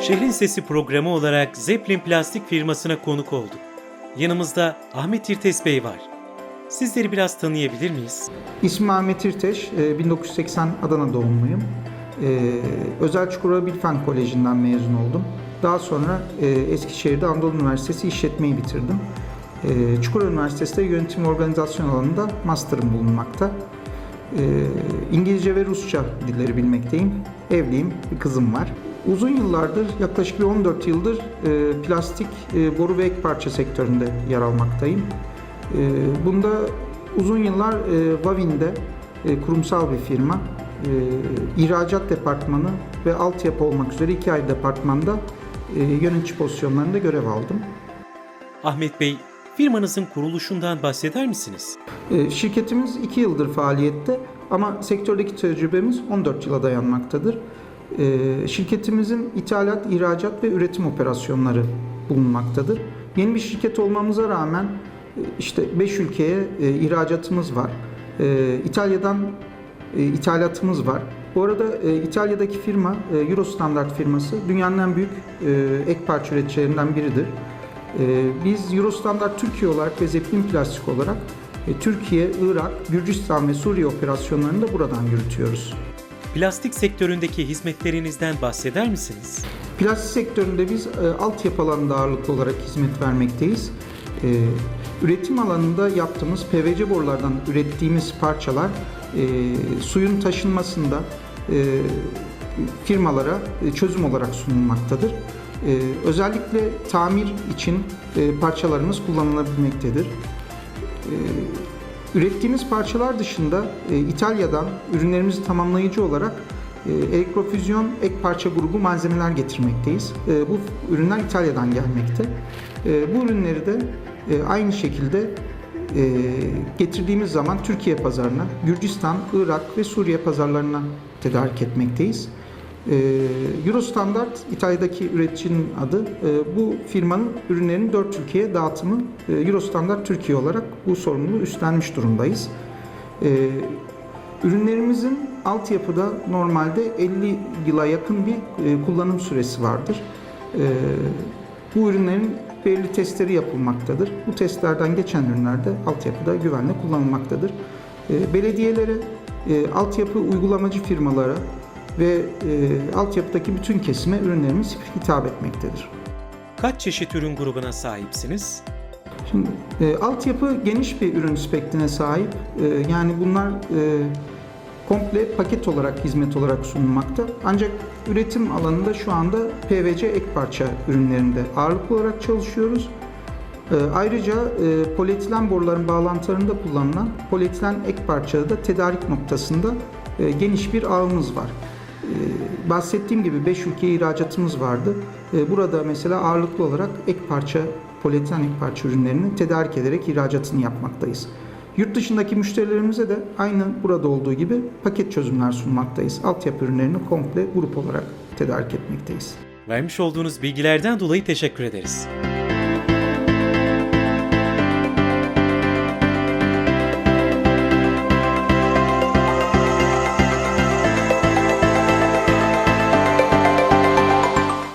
Şehrin Sesi programı olarak Zeppelin Plastik firmasına konuk olduk. Yanımızda Ahmet İrtes Bey var. Sizleri biraz tanıyabilir miyiz? İsmim Ahmet İrteş, e, 1980 Adana doğumluyum. E, Özel Çukurova Bilfen Koleji'nden mezun oldum. Daha sonra e, Eskişehir'de Anadolu Üniversitesi işletmeyi bitirdim. E, Çukurova Üniversitesi'de yönetim organizasyon alanında master'ım bulunmakta. E, İngilizce ve Rusça dilleri bilmekteyim. Evliyim, bir kızım var. Uzun yıllardır, yaklaşık bir 14 yıldır e, plastik e, boru ve ek parça sektöründe yer almaktayım. E, bunda uzun yıllar e, Vavin'de e, kurumsal bir firma, e, ihracat departmanı ve altyapı olmak üzere iki ayrı departmanda e, yönetici pozisyonlarında görev aldım. Ahmet Bey, firmanızın kuruluşundan bahseder misiniz? E, Şirketimiz 2 yıldır faaliyette ama sektördeki tecrübemiz 14 yıla dayanmaktadır. E, Şirketimizin ithalat, ihracat ve üretim operasyonları bulunmaktadır. Yeni bir şirket olmamıza rağmen e, işte 5 ülkeye e, ihracatımız var. E, İtalya'dan e, ithalatımız var. Bu arada İtalya'daki firma e, Eurostandart firması dünyanın en büyük ek parça üreticilerinden biridir. Biz Eurostandart Türkiye olarak ve Zeppelin Plastik olarak Türkiye, Irak, Gürcistan ve Suriye operasyonlarını da buradan yürütüyoruz. Plastik sektöründeki hizmetlerinizden bahseder misiniz? Plastik sektöründe biz e, altyapı alanında ağırlıklı olarak hizmet vermekteyiz. E, üretim alanında yaptığımız PVC borulardan ürettiğimiz parçalar e, suyun taşınmasında e, firmalara e, çözüm olarak sunulmaktadır. E, özellikle tamir için e, parçalarımız kullanılabilmektedir. E, Ürettiğimiz parçalar dışında e, İtalya'dan ürünlerimizi tamamlayıcı olarak e, elektrofüzyon ek parça grubu malzemeler getirmekteyiz. E, bu ürünler İtalya'dan gelmekte. E, bu ürünleri de e, aynı şekilde e, getirdiğimiz zaman Türkiye pazarına, Gürcistan, Irak ve Suriye pazarlarına tedarik etmekteyiz. E, Eurostandart İtalya'daki üreticinin adı. E, bu firmanın ürünlerinin 4 ülkeye dağıtımı e, Eurostandart Türkiye olarak bu sorumluluğu üstlenmiş durumdayız. E, ürünlerimizin altyapıda normalde 50 yıla yakın bir e, kullanım süresi vardır. Bu ürünlerin belirli testleri yapılmaktadır. Bu testlerden geçen ürünlerde altyapıda güvenle kullanılmaktadır. Belediyelere, e, altyapı uygulamacı firmalara ve e, altyapıdaki bütün kesime ürünlerimiz hitap etmektedir. Kaç çeşit ürün grubuna sahipsiniz? Şimdi e, altyapı geniş bir ürün spektrine sahip. E, yani bunlar e, komple paket olarak hizmet olarak sunulmakta. Ancak üretim alanında şu anda PVC ek parça ürünlerinde ağırlıklı olarak çalışıyoruz. E, ayrıca e, polietilen boruların bağlantılarında kullanılan polietilen ek parçada da tedarik noktasında e, geniş bir ağımız var. E, bahsettiğim gibi 5 ülkeye ihracatımız vardı. E, burada mesela ağırlıklı olarak ek parça, polietilen ek parça ürünlerini tedarik ederek ihracatını yapmaktayız. Yurt dışındaki müşterilerimize de aynı burada olduğu gibi paket çözümler sunmaktayız. Altyapı ürünlerini komple grup olarak tedarik etmekteyiz. Vermiş olduğunuz bilgilerden dolayı teşekkür ederiz.